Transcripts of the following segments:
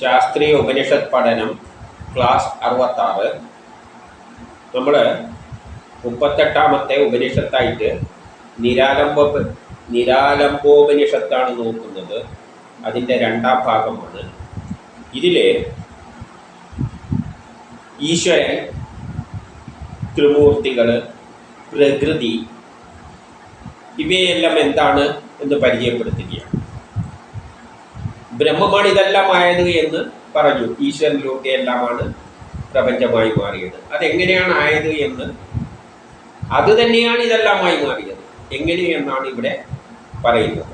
ശാസ്ത്രീയ ഉപനിഷത്ത് പഠനം ക്ലാസ് അറുപത്താറ്. നമ്മൾ മുപ്പത്തെട്ടാമത്തെ ഉപനിഷത്തായിട്ട് നിരാലംബ നിരാലംബോപനിഷത്താണ് നോക്കുന്നത്. അതിന്റെ രണ്ടാം ഭാഗമാണ്. ഇതിൽ ഈശ്വരൻ ത്രിമൂർത്തികൾ പ്രകൃതി ഇവയെല്ലാം എന്താണ് എന്ന് പരിചയപ്പെടുത്തുകയാണ്. ബ്രഹ്മമാണ് ഇതെല്ലാം ആയത് എന്ന് പറഞ്ഞു. ഈശ്വരനിലൊക്കെ എല്ലാമാണ് പ്രപഞ്ചമായി മാറിയത്. അതെങ്ങനെയാണ് ആയത് എന്ന് അത് തന്നെയാണ് ഇതെല്ലാമായി മാറിയത്. എങ്ങനെയെന്നാണ് ഇവിടെ പറയുന്നത്.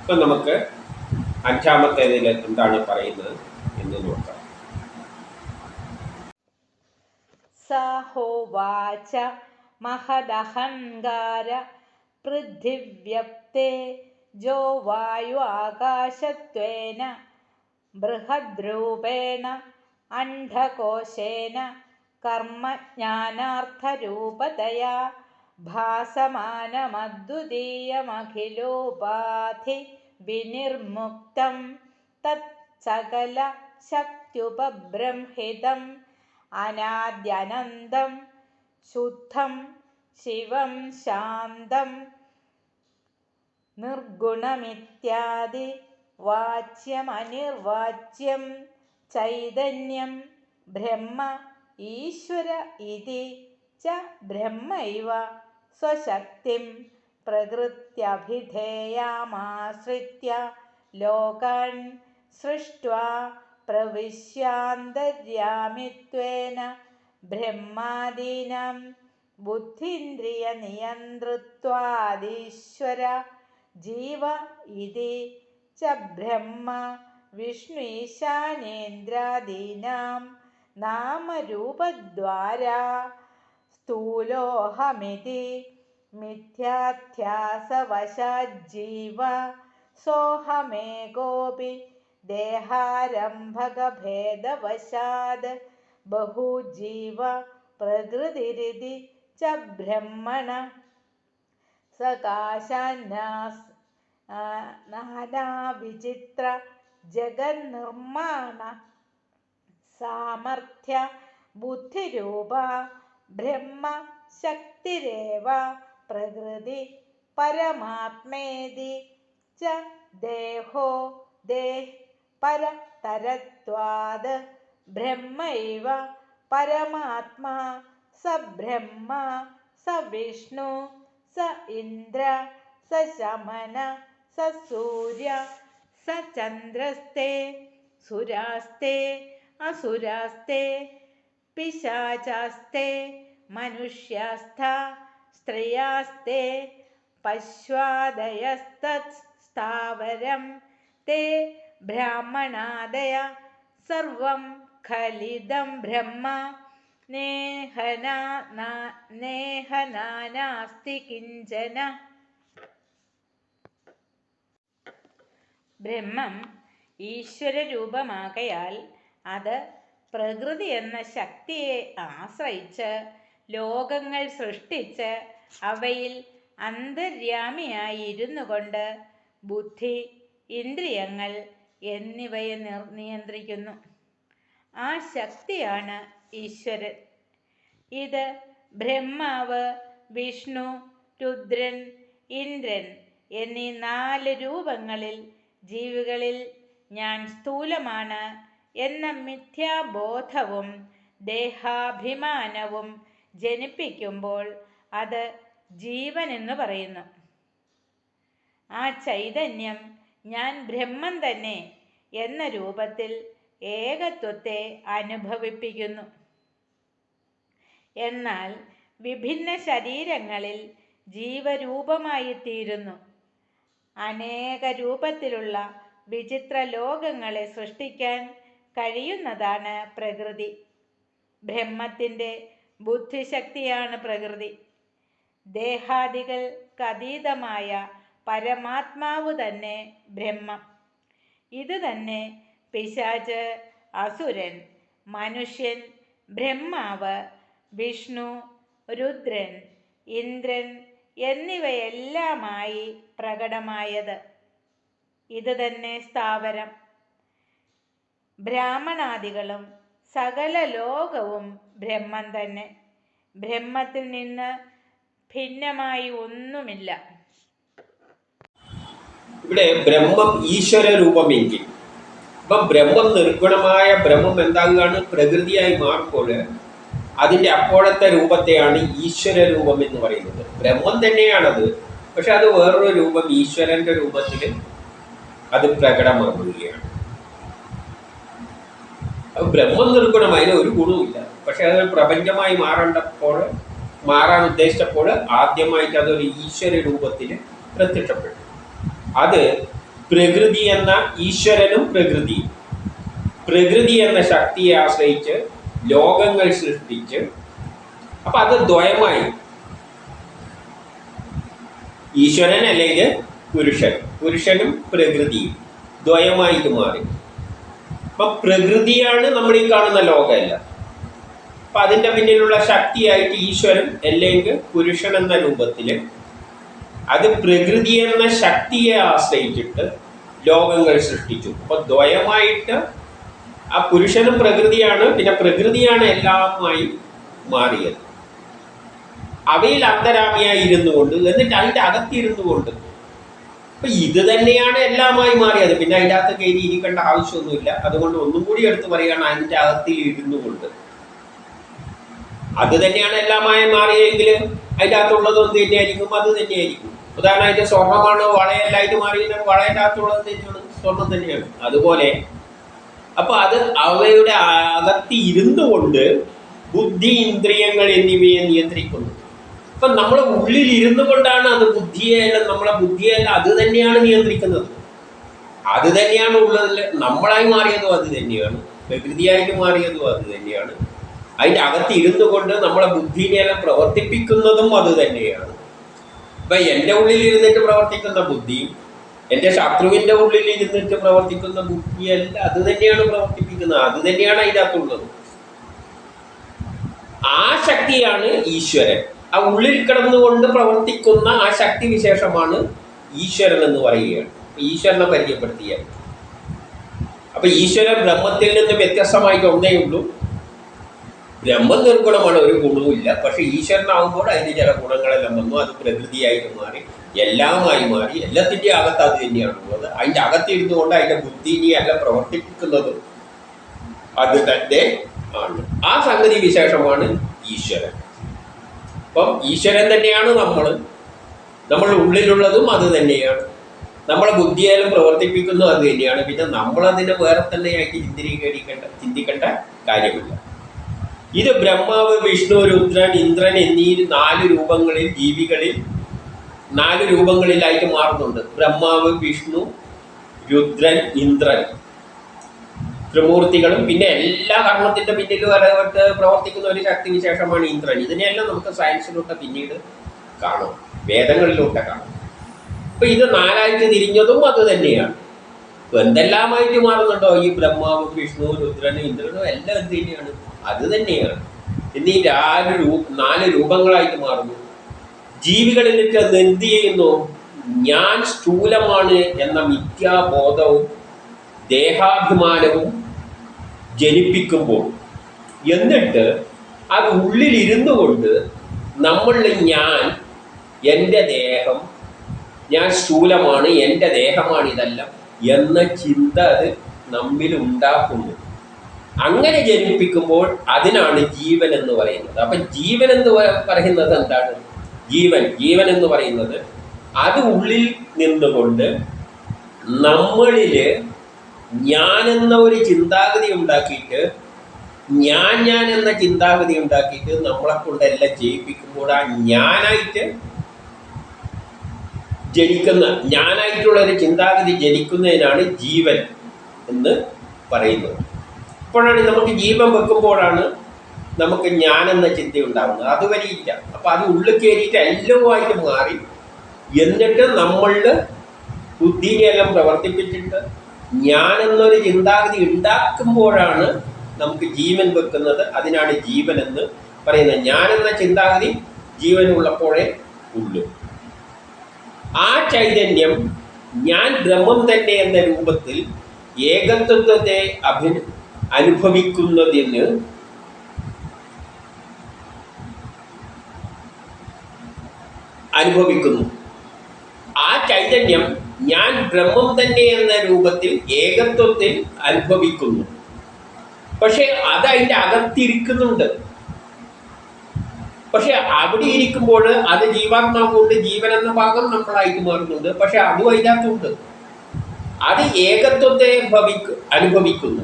ഇപ്പം നമുക്ക് അഞ്ചാമത്തേതിൽ എന്താണ് പറയുന്നത് എന്ന് നോക്കാം. സഹോവാച മഹദഹങ്കാര പൃഥിവ്യപ്തേ जो वायु आकाशत्वेन बृहद्रूपेण अण्डकोशेन कर्मज्ञानार्थरूपतया भासमानमद्वितीयमखिलोपाधि विनिर्मुक्तं तत्सकलशक्त्युपबृंहितम् अनाद्यनन्दं शुद्धं शिवं शान्तं നിർഗുണമിത്യാദി വാച്യമനിർവാച്യം ചൈതന്യം ബ്രഹ്മ ഈശ്വര ഇതി ച ബ്രഹ്മൈവ സ്വശക്തിം പ്രകൃത്യഭിധേയമാശ്രിത്യ ലോകാൻ സൃഷ്ട്വാ പ്രവിശ്യാന്തര്യാമിത്വേന ബ്രഹ്മാദീനം ബുദ്ധീന്ദ്രിയനിയന്തൃത്വാദീശ്വര जीव इति च ब्रह्म विष्णु ईशानेन्द्रादीनां नामरूपद्वारा स्थूलोऽहमिति मिथ्याध्यासवशाज्जीव सोऽहमेकोऽपि देहारम्भकभेदवशाद् बहुजीव प्रकृतिरिति च ब्रह्मण सकाशान्यास् നാനാവിചിത്ര ജഗന്നിർമ്മാണ സാമർഥ്യ ബുദ്ധിരൂപ ബ്രഹ്മ ശക്തിരേവ പ്രകൃതി പരമാത്മേതി ച ദേഹോ ദേഹ് പരതരത്വാത് ബ്രഹ്മൈവ പരമാത്മാ സ ബ്രഹ്മ സ വിഷ്ണു സ ഇന്ദ്ര സ ശമന स सूर्य स चन्द्रस्ते सुरास्ते असुरास्ते पिशाचास्ते मनुष्यास्था स्त्रियास्ते पश्वादयस्तत्स्थावरं ते ब्राह्मणादय सर्वं खलिदं ब्रह्म नेहना ना- नेहनानास्ति किञ्चन ബ്രഹ്മം ഈശ്വരരൂപമാകയാൽ അത് പ്രകൃതി എന്ന ശക്തിയെ ആശ്രയിച്ച് ലോകങ്ങൾ സൃഷ്ടിച്ച് അവയിൽ അന്തര്യാമിയായി ഇരുന്നു കൊണ്ട് ബുദ്ധി ഇന്ദ്രിയങ്ങൾ എന്നിവയെ നിർ നിയന്ത്രിക്കുന്നു. ആ ശക്തിയാണ് ഈശ്വരൻ. ഇത് ബ്രഹ്മാവ് വിഷ്ണു രുദ്രൻ ഇന്ദ്രൻ എന്നീ നാല് രൂപങ്ങളിൽ ജീവികളിൽ ഞാൻ സ്ഥൂലമാണ് എന്ന മിഥ്യാബോധവും ദേഹാഭിമാനവും ജനിപ്പിക്കുമ്പോൾ അത് ജീവൻ എന്ന് പറയുന്നു. ആ ചൈതന്യം ഞാൻ ബ്രഹ്മം തന്നെ എന്ന രൂപത്തിൽ ഏകത്വത്തെ അനുഭവിപ്പിക്കുന്നു. എന്നാൽ വിഭിന്ന ശരീരങ്ങളിൽ ജീവരൂപമായി തീരുന്നു അനേക രൂപത്തിലുള്ള വിചിത്ര ലോകങ്ങളെ സൃഷ്ടിക്കാൻ കഴിയുന്നതാണ് പ്രകൃതി. ബ്രഹ്മത്തിന്റെ ബുദ്ധിശക്തിയാണ് പ്രകൃതി. ദേഹാദികൾക്ക് അതീതമായ പരമാത്മാവ് തന്നെ ബ്രഹ്മം. ഇത് തന്നെ പിശാച് അസുരൻ മനുഷ്യൻ ബ്രഹ്മാവ് വിഷ്ണു രുദ്രൻ ഇന്ദ്രൻ എന്നിവയെല്ലാമായി പ്രകടമായത്. ഇത് തന്നെ സ്ഥാവരം. ബ്രാഹ്മണാദികളും സകല ലോകവും ബ്രഹ്മം തന്നെ. ബ്രഹ്മത്തിൽ നിന്ന് ഭിന്നമായി ഒന്നുമില്ല. ഇവിടെ ബ്രഹ്മം ഈശ്വര രൂപമെങ്കിൽ ഇപ്പൊ ബ്രഹ്മം നിർഗുണമായ ബ്രഹ്മം എന്താകാണ്? പ്രകൃതിയായി മാറുമ്പോൾ അതിന്റെ അപ്പോഴത്തെ രൂപത്തെയാണ് ഈശ്വര രൂപം എന്ന് പറയുന്നത്. ബ്രഹ്മം തന്നെയാണത്. പക്ഷെ അത് വേറൊരു രൂപം ഈശ്വരന്റെ രൂപത്തിൽ അത് പ്രകടമാകുകയാണ്. അത് ബ്രഹ്മം നിർഗുണം അതിന് ഒരു ഗുണവുമില്ല. പക്ഷെ അത് പ്രപഞ്ചമായി മാറേണ്ടപ്പോൾ മാറാൻ ഉദ്ദേശിച്ചപ്പോൾ ആദ്യമായിട്ട് അതൊരു ഈശ്വര രൂപത്തിൽ പ്രത്യക്ഷപ്പെട്ടു. അത് പ്രകൃതി എന്ന ഈശ്വരനും പ്രകൃതി പ്രകൃതി എന്ന ശക്തിയെ ആശ്രയിച്ച് ലോകങ്ങൾ സൃഷ്ടിച്ച് അപ്പൊ അത് ദ്വയമായി ഈശ്വരൻ അല്ലെങ്കിൽ പുരുഷൻ. പുരുഷനും പ്രകൃതിയും. ദ്വയമായിട്ട് മാറി. അപ്പൊ പ്രകൃതിയാണ് നമ്മൾ ഈ കാണുന്ന ലോകമല്ല. അപ്പൊ അതിന്റെ പിന്നിലുള്ള ശക്തിയായിട്ട് ഈശ്വരൻ അല്ലെങ്കിൽ പുരുഷൻ എന്ന രൂപത്തിൽ അത് പ്രകൃതി എന്ന ശക്തിയെ ആശ്രയിച്ചിട്ട് ലോകങ്ങൾ സൃഷ്ടിച്ചു. അപ്പൊ ദ്വയമായിട്ട് ആ പുരുഷനും പ്രകൃതിയാണ് പിന്നെ പ്രകൃതിയാണ് എല്ലാമായി മാറിയത്. അവയിൽ അന്തരാമിയായി ഇരുന്നു കൊണ്ട് എന്നിട്ട് അതിന്റെ അകത്തിരുന്നു കൊണ്ട്. അപ്പൊ ഇത് തന്നെയാണ് എല്ലാമായി മാറിയത്. പിന്നെ അതിന്റെ അകത്ത് കയറി ഇരിക്കേണ്ട ആവശ്യമൊന്നുമില്ല. അതുകൊണ്ട് ഒന്നും കൂടി എടുത്ത് പറയുകയാണ് അതിന്റെ അകത്തിൽ ഇരുന്നു കൊണ്ട്. അത് തന്നെയാണ് എല്ലാമായി മാറിയെങ്കിൽ അതിന്റെ അകത്തുള്ളത് എന്ത് തന്നെയായിരിക്കും? അത് തന്നെയായിരിക്കും. ഉദാഹരണമായിട്ട് സ്വർണമാണ് വളയല്ലായിട്ട് മാറിയത് വളയുടെ അകത്തുള്ളത് തന്നെയാണ്. സ്വർണം തന്നെയാണ്. അതുപോലെ. അപ്പൊ അത് അവയുടെ അകത്തി ഇരുന്നു കൊണ്ട് ബുദ്ധി ഇന്ദ്രിയങ്ങൾ എന്നിവയെ നിയന്ത്രിക്കുന്നു. അപ്പൊ നമ്മളെ ഉള്ളിൽ ഇരുന്നു കൊണ്ടാണ് അത് ബുദ്ധിയല്ല നമ്മളെ ബുദ്ധിയല്ല അത് തന്നെയാണ് നിയന്ത്രിക്കുന്നത്. അത് തന്നെയാണ് ഉള്ളതിൽ നമ്മളായി മാറിയതും അത് തന്നെയാണ്. പ്രകൃതിയായിട്ട് മാറിയതും അത് തന്നെയാണ്. അതിന്റെ അകത്ത് ഇരുന്നു കൊണ്ട് നമ്മളെ ബുദ്ധിനെല്ലാം പ്രവർത്തിപ്പിക്കുന്നതും അത് തന്നെയാണ്. ഇപ്പൊ എന്റെ ഉള്ളിൽ ഇരുന്നിട്ട് പ്രവർത്തിക്കുന്ന ബുദ്ധിയും എന്റെ ശത്രുവിന്റെ ഉള്ളിൽ ഇരുന്നിട്ട് പ്രവർത്തിക്കുന്ന ബുദ്ധിയല്ല അത് തന്നെയാണ് പ്രവർത്തിപ്പിക്കുന്നത്. അത് തന്നെയാണ് അതിന്റെ അകത്തുള്ളത് ആ ശക്തിയാണ് ഈശ്വരൻ. ആ ഉള്ളിൽ കിടന്നുകൊണ്ട് പ്രവർത്തിക്കുന്ന ആ ശക്തി വിശേഷമാണ് ഈശ്വരൻ എന്ന് പറയുകയാണ്. ഈശ്വരനെ പരിചയപ്പെടുത്തിയ. അപ്പൊ ഈശ്വരൻ ബ്രഹ്മത്തിൽ നിന്ന് വ്യത്യസ്തമായിട്ട് ഒന്നേ ഉള്ളൂ. ബ്രഹ്മം നിർഗുണമാണ് ഒരു ഗുണവുമില്ല പക്ഷെ ഈശ്വരനാവുമ്പോൾ അതിന് ചില ഗുണങ്ങളെല്ലാം വന്നു. അത് പ്രകൃതിയായിട്ട് മാറി എല്ലാമായി മാറി എല്ലാത്തിന്റെ അകത്ത് അത് തന്നെയാണ് ഉള്ളത്. അതിന്റെ അകത്തിരുന്നു കൊണ്ട് അതിന്റെ ബുദ്ധിനെ എല്ലാം പ്രവർത്തിപ്പിക്കുന്നതും അത് തന്നെ ആണ്. ആ സംഗതി വിശേഷമാണ് ഈശ്വരൻ. അപ്പം ഈശ്വരൻ തന്നെയാണ് നമ്മൾ നമ്മളുടെ ഉള്ളിലുള്ളതും അത് തന്നെയാണ്. നമ്മളെ ബുദ്ധിയാലും പ്രവർത്തിപ്പിക്കുന്നതും അത് തന്നെയാണ്. പിന്നെ നമ്മളതിനെ വേറെ തന്നെയാക്കി ചിന്തിക്കേണ്ട ചിന്തിക്കേണ്ട കാര്യമില്ല. ഇത് ബ്രഹ്മാവ് വിഷ്ണു രുദ്രൻ ഇന്ദ്രൻ എന്നീ നാല് രൂപങ്ങളിൽ ജീവികളിൽ നാല് രൂപങ്ങളിലായിട്ട് മാറുന്നുണ്ട്. ബ്രഹ്മാവ് വിഷ്ണു രുദ്രൻ ഇന്ദ്രൻ. ത്രിമൂർത്തികളും പിന്നെ എല്ലാ കർമ്മത്തിന്റെ പിന്നിലും ഇടപെട്ട് പ്രവർത്തിക്കുന്ന ഒരു ശക്തി വിശേഷമാണ് ഇന്ദ്രൻ. ഇതിനെയെല്ലാം നമുക്ക് സയൻസിലൂടെ പിന്നീട് കാണും. വേദങ്ങളിലൂടെ കാണും. അപ്പൊ ഇത് നാലായിട്ട് തിരിഞ്ഞതും അത് തന്നെയാണ്. എന്തെല്ലാമായിട്ട് മാറുന്നുണ്ടോ? ഈ ബ്രഹ്മാവ് വിഷ്ണു രുദ്രനും ഇന്ദ്രനും എല്ലാം എന്ത് തന്നെയാണ്? അത് തന്നെയാണ്. എന്നീ നാല് രൂപ നാല് രൂപങ്ങളായിട്ട് മാറുന്നു. ജീവികളിലേക്ക് അത് എന്ത് ചെയ്യുന്നു? ഞാൻ സ്ഥൂലമാണ് എന്ന മിഥ്യാബോധവും ദേഹാഭിമാനവും ജനിപ്പിക്കുമ്പോൾ. എന്നിട്ട് അത് ഉള്ളിലിരുന്നു കൊണ്ട് നമ്മളിൽ ഞാൻ എന്റെ ദേഹം ഞാൻ സ്ഥൂലമാണ് എന്റെ ദേഹമാണ് ഇതെല്ലാം എന്ന ചിന്ത അത് നമ്മിൽ ഉണ്ടാക്കുന്നു. അങ്ങനെ ജനിപ്പിക്കുമ്പോൾ അതിനാണ് ജീവൻ എന്ന് പറയുന്നത്. അപ്പൊ ജീവൻ എന്ന് പറയുന്നത് എന്താണ്? ജീവൻ. ജീവൻ എന്ന് പറയുന്നത് അത് ഉള്ളിൽ നിന്നുകൊണ്ട് നമ്മളിൽ ഞാൻ എന്ന ഒരു ചിന്താഗതി ഉണ്ടാക്കിയിട്ട് ഞാൻ ഞാൻ എന്ന ചിന്താഗതി ഉണ്ടാക്കിയിട്ട് നമ്മളെ കൊണ്ട് എല്ലാം ജയിപ്പിക്കുമ്പോൾ ആ ഞാനായിട്ട് ജനിക്കുന്ന ഞാനായിട്ടുള്ള ഒരു ചിന്താഗതി ജനിക്കുന്നതിനാണ് ജീവൻ എന്ന് പറയുന്നത്. അപ്പോഴാണ് നമുക്ക് ജീവൻ വെക്കുമ്പോഴാണ് നമുക്ക് ഞാൻ എന്ന ചിന്ത ഉണ്ടാകുന്നത് അത് വരിയില്ല അപ്പൊ അത് ഉള്ളിൽ കയറിയിട്ട് എല്ലാമായിട്ട് മാറി എന്നിട്ട് നമ്മളിൽ ബുദ്ധിനെയെല്ലാം പ്രവർത്തിപ്പിച്ചിട്ട് ഞാൻ എന്നൊരു ചിന്താഗതി ഉണ്ടാക്കുമ്പോഴാണ് നമുക്ക് ജീവൻ വെക്കുന്നത്. അതിനാണ് ജീവൻ എന്ന് പറയുന്നത്. ഞാൻ എന്ന ചിന്താഗതി ജീവൻ ഉള്ളപ്പോഴേ ഉള്ളൂ. ആ ചൈതന്യം ഞാൻ ബ്രഹ്മം തന്നെ എന്ന രൂപത്തിൽ ഏകത്വത്തെ അഭി അനുഭവിക്കുന്നതിന് അനുഭവിക്കുന്നു. ആ ചൈതന്യം ഞാൻ ബ്രഹ്മം തന്നെ എന്ന രൂപത്തിൽ ഏകത്വത്തിൽ അനുഭവിക്കുന്നു. പക്ഷെ അത് അതിന്റെ അകത്തിരിക്കുന്നുണ്ട്. പക്ഷെ അവിടെ ഇരിക്കുമ്പോൾ അത് ജീവാത്മാവ് കൊണ്ട് ജീവൻ എന്ന ഭാഗം നമ്മളായിട്ട് മാറുന്നുണ്ട്. പക്ഷെ അതും അതിനകത്തുണ്ട്. അത് ഏകത്വത്തെ ഭവിക്കു അനുഭവിക്കുന്നു.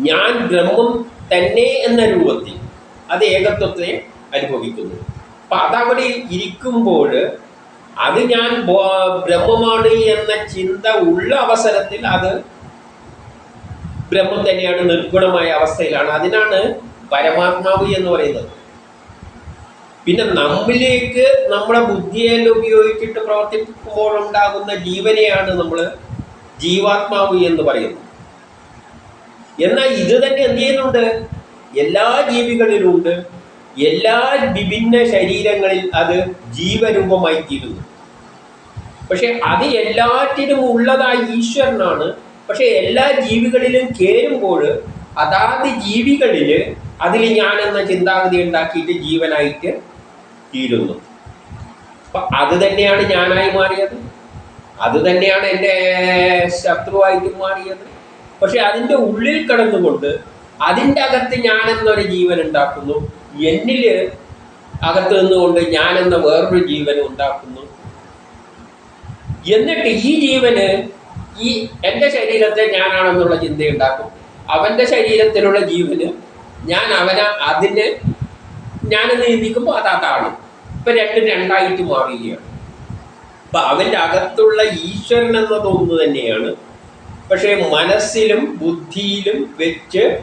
ഞാൻ ബ്രഹ്മം തന്നെ എന്ന രൂപത്തിൽ അത് ഏകത്വത്തെ അനുഭവിക്കുന്നു. അപ്പൊ അതവിടെ ഇരിക്കുമ്പോൾ അത് ഞാൻ ബ്രഹ്മമാണ് എന്ന ചിന്ത ഉള്ള അവസരത്തിൽ അത് ബ്രഹ്മം തന്നെയാണ് നിർഗുണമായ അവസ്ഥയിലാണ്. അതിനാണ് പരമാത്മാവ് എന്ന് പറയുന്നത്. പിന്നെ നമ്മിലേക്ക് നമ്മുടെ ബുദ്ധിയെല്ലാം ഉപയോഗിച്ചിട്ട് പ്രവർത്തിക്കുമ്പോൾ ഉണ്ടാകുന്ന ജീവനെയാണ് നമ്മൾ ജീവാത്മാവ് എന്ന് പറയുന്നത്. എന്നാൽ ഇത് തന്നെ എന്ത് ചെയ്യുന്നുണ്ട്? എല്ലാ ജീവികളിലുണ്ട് എല്ലാ വിഭിന്ന ശരീരങ്ങളിൽ അത് ജീവരൂപമായി തീരുന്നു പക്ഷെ അത് എല്ലാറ്റിനും ഉള്ളതായി ഈശ്വരനാണ്. പക്ഷെ എല്ലാ ജീവികളിലും കേറുമ്പോൾ അതാത് ജീവികളിൽ അതിൽ ഞാൻ എന്ന ചിന്താഗതി ഉണ്ടാക്കിയിട്ട് ജീവനായിട്ട് തീരുന്നു. അപ്പൊ അത് തന്നെയാണ് ഞാനായി മാറിയത്. അത് തന്നെയാണ് എന്റെ ശത്രുവായിട്ട് മാറിയത്. പക്ഷെ അതിന്റെ ഉള്ളിൽ കിടന്നുകൊണ്ട് അതിന്റെ അകത്ത് ഞാൻ എന്നൊരു ജീവൻ ഉണ്ടാക്കുന്നു. എന്നിൽ അകത്ത് നിന്നുകൊണ്ട് ഞാനെന്ന വേറൊരു ജീവൻ ഉണ്ടാക്കുന്നു. എന്നിട്ട് ഈ ജീവന് ഈ എന്റെ ശരീരത്തെ ഞാനാണെന്നുള്ള ചിന്തയുണ്ടാക്കും. അവന്റെ ശരീരത്തിലുള്ള ജീവന് ഞാൻ അവനെ അതിനെ ഞാനെന്ന് ചിന്തിക്കുമ്പോൾ അത് അതാണ്. ഇപ്പം രണ്ടും രണ്ടായിട്ട് മാറുകയാണ്. അപ്പം അവന്റെ അകത്തുള്ള ഈശ്വരൻ എന്നത് ഒന്ന് തന്നെയാണ്. പക്ഷേ മനസ്സിലും ബുദ്ധിയിലും വെച്ച്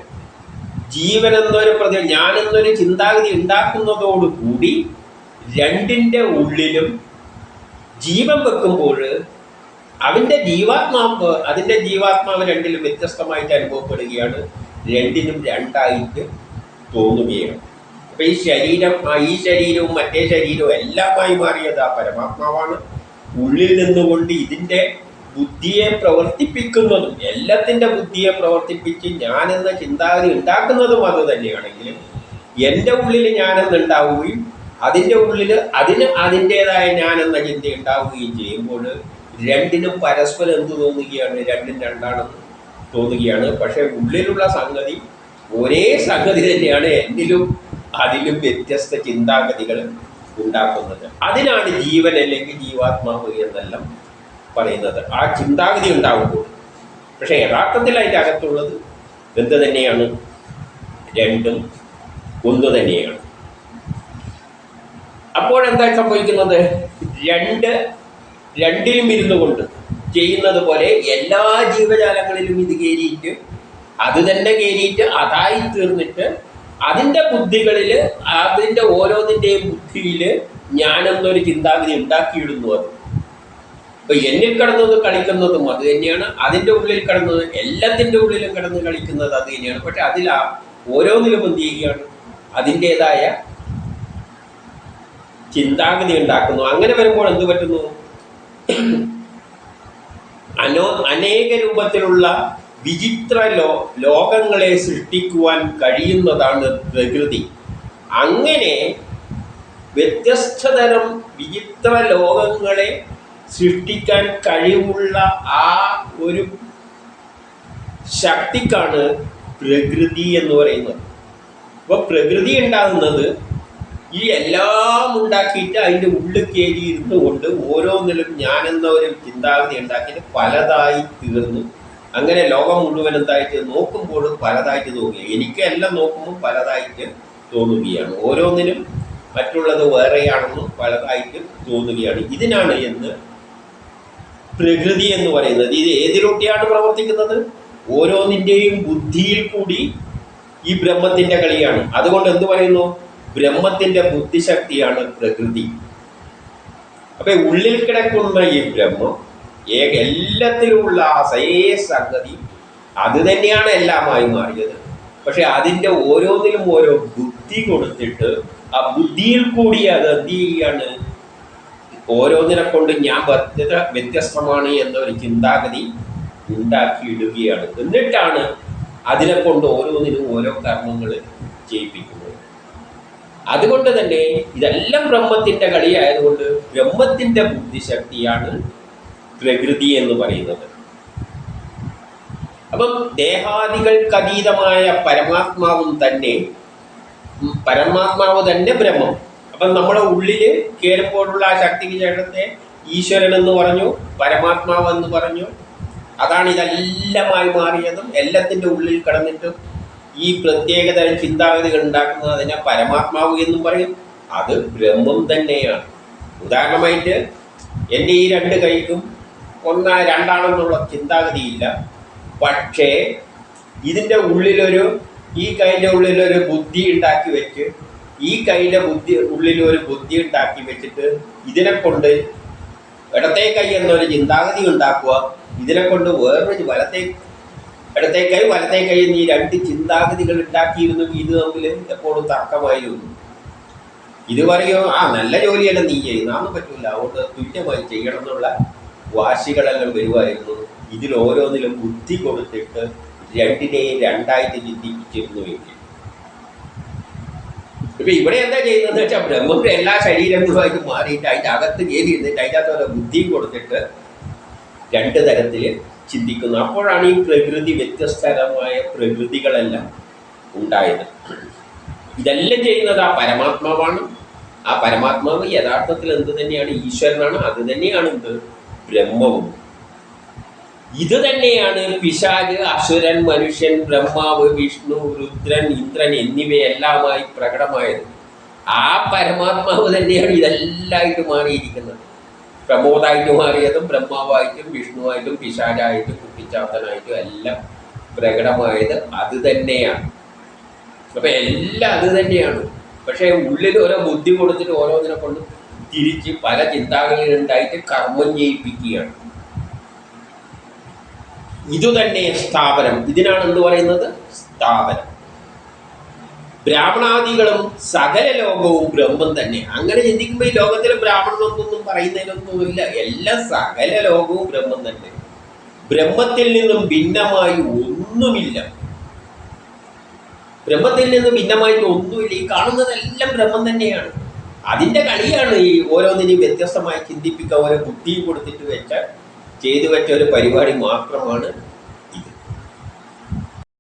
ജീവൻ എന്നൊരു പ്രതി ഞാൻ എന്നൊരു ചിന്താഗതി ഉണ്ടാക്കുന്നതോടുകൂടി രണ്ടിന്റെ ഉള്ളിലും ജീവൻ വെക്കുമ്പോൾ അവന്റെ ജീവാത്മാവ് അതിന്റെ ജീവാത്മാവ് രണ്ടിലും വ്യത്യസ്തമായിട്ട് അനുഭവപ്പെടുകയാണ്. രണ്ടിനും രണ്ടായിട്ട് തോന്നുകയാണ്. അപ്പം ഈ ശരീരം ഈ ശരീരവും മറ്റേ ശരീരവും എല്ലാമായി മാറിയത് ആ പരമാത്മാവാണ്. ഉള്ളിൽ നിന്നുകൊണ്ട് ഇതിന്റെ ബുദ്ധിയെ പ്രവർത്തിപ്പിക്കുന്നതും എല്ലാത്തിന്റെ ബുദ്ധിയെ പ്രവർത്തിപ്പിച്ച് ഞാനെന്ന ചിന്താഗതി ഉണ്ടാക്കുന്നതും അത് തന്നെയാണെങ്കിലും എന്റെ ഉള്ളിൽ ഞാനെന്ന് ഉണ്ടാവുകയും അതിന്റെ ഉള്ളിൽ അതിന് അതിന്റെതായ ഞാനെന്ന ചിന്ത ഉണ്ടാവുകയും ചെയ്യുമ്പോൾ രണ്ടിനും പരസ്പരം എന്ത് തോന്നുകയാണ്? രണ്ടും രണ്ടാണെന്ന് തോന്നുകയാണ്. പക്ഷേ ഉള്ളിലുള്ള സംഗതി ഒരേ സംഗതി തന്നെയാണ് എന്നിലും അതിലും വ്യത്യസ്ത ചിന്താഗതികൾ ഉണ്ടാക്കുന്നത്. അതിനാണ് ജീവൻ അല്ലെങ്കിൽ ജീവാത്മാവ് എന്നെല്ലാം പറയുന്നത്. ആ ചിന്താഗതി ഉണ്ടാകുമ്പോൾ പക്ഷേ യഥാർത്ഥത്തിൽ അതിന്റെ അകത്തുള്ളത് എന്ത് തന്നെയാണ്. രണ്ടും ഒന്ന് തന്നെയാണ്. അപ്പോഴെന്താ സംഭവിക്കുന്നത്? രണ്ട് രണ്ടിലും ഇരുന്നു കൊണ്ട് ചെയ്യുന്നത് പോലെ എല്ലാ ജീവജാലങ്ങളിലും ഇത് കയറിയിട്ട് അത് തന്നെ കയറിയിട്ട് അതായി തീർന്നിട്ട് അതിന്റെ ബുദ്ധികളിൽ അതിന്റെ ഓരോന്നിന്റെയും ബുദ്ധിയിൽ ഞാനെന്നൊരു ചിന്താഗതി ഉണ്ടാക്കിയിടുന്നു അത്. ഇപ്പൊ എന്നിൽ കടന്നത് കളിക്കുന്നതും അത് തന്നെയാണ്. അതിന്റെ ഉള്ളിൽ കടന്നത് എല്ലാത്തിന്റെ ഉള്ളിലും കടന്ന് കളിക്കുന്നത് അത് തന്നെയാണ്. പക്ഷെ അതിൽ ആ ഓരോന്നിലും എന്ത് ചെയ്യുകയാണ്? അതിന്റെതായ ചിന്താഗതി ഉണ്ടാക്കുന്നു. അങ്ങനെ വരുമ്പോൾ എന്ത് പറ്റുന്നു? അനോ അനേക രൂപത്തിലുള്ള വിചിത്ര ലോ ലോകങ്ങളെ സൃഷ്ടിക്കുവാൻ കഴിയുന്നതാണ് പ്രകൃതി. അങ്ങനെ വ്യത്യസ്തതരം വിചിത്ര ലോകങ്ങളെ സൃഷ്ടിക്കാൻ കഴിവുള്ള ആ ഒരു ശക്തിക്കാണ് പ്രകൃതി എന്ന് പറയുന്നത്. അപ്പോൾ പ്രകൃതി ഉണ്ടാകുന്നത് ഈ എല്ലാം ഉണ്ടാക്കിയിട്ട് അതിന്റെ ഉള്ളിൽ കയറി ഇരുന്നു കൊണ്ട് ഓരോന്നിലും ഞാനെന്ന ഒരു ചിന്താഗതി ഉണ്ടാക്കിയിട്ട് പലതായി തീർന്നു. അങ്ങനെ ലോകം മുഴുവൻ എന്തായിട്ട് നോക്കുമ്പോൾ പലതായിട്ട് തോന്നുക എനിക്കെല്ലാം നോക്കുമ്പോൾ പലതായിട്ട് തോന്നുകയാണ്. ഓരോന്നിനും മറ്റുള്ളത് വേറെയാണെന്നും പലതായിട്ട് തോന്നുകയാണ്. ഇതിനാണ് എന്ന് പ്രകൃതി എന്ന് പറയുന്നത്. ഇത് ഏതിലൊക്കെയാണ് പ്രവർത്തിക്കുന്നത്? ഓരോന്നിന്റെയും ബുദ്ധിയിൽ കൂടി ഈ ബ്രഹ്മത്തിന്റെ കളിയാണ്. അതുകൊണ്ട് എന്ത് പറയുന്നു? ബ്രഹ്മത്തിന്റെ ബുദ്ധിശക്തിയാണ് പ്രകൃതി. അപ്പൊ ഉള്ളിൽ കിടക്കുന്ന ഈ ബ്രഹ്മം ഏക എല്ലാത്തിലുമുള്ള ആ സംഗതി അത് തന്നെയാണ് എല്ലാമായി മാറിയത്. പക്ഷെ അതിന്റെ ഓരോന്നിലും ഓരോ ബുദ്ധി കൊടുത്തിട്ട് ആ ബുദ്ധിയിൽ കൂടി അത് എന്ത് ചെയ്യുകയാണ് ഓരോന്നിനെ കൊണ്ട് ഞാൻ വ്യത്യസ്ത വ്യത്യസ്തമാണ് എന്നൊരു ചിന്താഗതി ഉണ്ടാക്കിയിടുകയാണ്. എന്നിട്ടാണ് അതിനെ കൊണ്ട് ഓരോന്നിനും ഓരോ കർമ്മങ്ങൾ ചെയ്യിപ്പിക്കുന്നത്. അതുകൊണ്ട് തന്നെ ഇതെല്ലാം ബ്രഹ്മത്തിന്റെ കളിയായതുകൊണ്ട് ബ്രഹ്മത്തിന്റെ ബുദ്ധിശക്തിയാണ് പ്രകൃതി എന്ന് പറയുന്നത്. അപ്പം ദേഹാദികൾക്കതീതമായ പരമാത്മാവും തന്നെ പരമാത്മാവ് തന്നെ ബ്രഹ്മം. അപ്പം നമ്മുടെ ഉള്ളിൽ കയറുമ്പോഴുള്ള ആ ശക്തി വിശേഷത്തെ ഈശ്വരൻ എന്ന് പറഞ്ഞു പരമാത്മാവ് എന്ന് പറഞ്ഞു. അതാണ് ഇതെല്ലാമായി മാറിയതും എല്ലാത്തിന്റെ ഉള്ളിൽ കിടന്നിട്ടും ഈ പ്രത്യേകതരം ചിന്താഗതികൾ ഉണ്ടാക്കുന്നത് അതിനെ പരമാത്മാവ് എന്നും പറയും. അത് ബ്രഹ്മം തന്നെയാണ്. ഉദാഹരണമായിട്ട് എന്റെ ഈ രണ്ട് കൈക്കും ഒന്ന രണ്ടാണെന്നുള്ള ചിന്താഗതിയില്ല. പക്ഷേ ഇതിന്റെ ഉള്ളിലൊരു ഈ കൈന്റെ ഉള്ളിലൊരു ബുദ്ധി ഉണ്ടാക്കി വെച്ച് ഈ കൈയുടെ ബുദ്ധി ഉള്ളിൽ ഒരു ബുദ്ധി ഉണ്ടാക്കി വെച്ചിട്ട് ഇതിനെ കൊണ്ട് ഇടത്തെ കൈ എന്നൊരു ചിന്താഗതി ഉണ്ടാക്കുക. ഇതിനെ കൊണ്ട് വേറൊരു വലത്തെ ഇടത്തെ കൈ വലത്തെ കൈ എന്നീ രണ്ട് ചിന്താഗതികൾ ഉണ്ടാക്കിയിരുന്നു. ഇത് തമ്മിൽ എപ്പോഴും തർക്കമായിരുന്നു. ഇത് പറയോ ആ നല്ല ജോലിയല്ല നീ ചെയ്യുന്നാന്ന് പറ്റൂല. അതുകൊണ്ട് തുല്യമായി ചെയ്യണം എന്നുള്ള വാശികളെല്ലാം വരുമായിരുന്നു. ഇതിൽ ഓരോന്നിലും ബുദ്ധി കൊടുത്തിട്ട് രണ്ടിനെയും രണ്ടായിട്ട് ചിന്തിപ്പിച്ചിരുന്നുവെങ്കിൽ ഇപ്പൊ ഇവിടെ എന്താ ചെയ്യുന്നത് വെച്ചാൽ ബ്രഹ്മന്റെ എല്ലാ ശരീരങ്ങളുമായിട്ട് മാറിയിട്ട് അതിന്റെ അകത്ത് കയറി ഇരുന്നിട്ട് അതിന്റെ അകത്ത് ഓരോ ബുദ്ധിയും കൊടുത്തിട്ട് രണ്ട് തരത്തിൽ ചിന്തിക്കുന്നു. അപ്പോഴാണ് ഈ പ്രകൃതി വ്യത്യസ്തരമായ പ്രകൃതികളെല്ലാം ഉണ്ടായത്. ഇതെല്ലാം ചെയ്യുന്നത് ആ പരമാത്മാവാണ്. ആ പരമാത്മാവ് യഥാർത്ഥത്തിൽ എന്ത് തന്നെയാണ്? ഈശ്വരനാണ്. അത് തന്നെയാണ് എന്ത്? ബ്രഹ്മവും. ഇത് തന്നെയാണ് പിശാജ് അസുരൻ മനുഷ്യൻ ബ്രഹ്മാവ് വിഷ്ണു രുദ്രൻ ഇന്ദ്രൻ എന്നിവയെല്ലാമായി പ്രകടമായത്. ആ പരമാത്മാവ് തന്നെയാണ് ഇതെല്ലായിട്ട് മാറിയിരിക്കുന്നത് പ്രമോദായിട്ട് മാറിയതും ബ്രഹ്മാവായിട്ടും വിഷ്ണുവായിട്ടും പിശാജായിട്ടും കുട്ടിച്ചാത്തനായിട്ടും എല്ലാം പ്രകടമായത് അത് തന്നെയാണ്. അപ്പൊ എല്ലാം അത് തന്നെയാണ്. പക്ഷേ ഉള്ളിൽ ഓരോ ബുദ്ധി കൊടുത്തിട്ട് ഓരോന്നിനെ കൊണ്ട് തിരിച്ച് പല ചിന്താഗതികളുണ്ടായിട്ട് കർമ്മം ചെയ്യിപ്പിക്കുകയാണ്. ഇതുതന്നെ സ്ഥാപനം ഇതിനാണ് എന്ത് പറയുന്നത്? സ്ഥാപനം. ബ്രാഹ്മണാദികളും സകല ലോകവും ബ്രഹ്മം തന്നെ. അങ്ങനെ ചിന്തിക്കുമ്പോൾ ഈ ലോകത്തിലെ ബ്രാഹ്മണനൊന്നും പറയുന്നതിനൊന്നുമില്ല എല്ലാ സകല ലോകവും ബ്രഹ്മം തന്നെ. ബ്രഹ്മത്തിൽ നിന്നും ഭിന്നമായി ഒന്നുമില്ല. ബ്രഹ്മത്തിൽ നിന്നും ഭിന്നമായിട്ട് ഒന്നുമില്ല. ഈ കാണുന്നതെല്ലാം ബ്രഹ്മം തന്നെയാണ്. അതിന്റെ കളിയാണ് ഈ ഓരോന്നിനെയും വ്യത്യസ്തമായി ചിന്തിപ്പിക്കുക ഓരോ ബുദ്ധിയും കൊടുത്തിട്ട് വെച്ച ചെയ്തു വെച്ച ഒരു പരിപാടി മാത്രമാണ്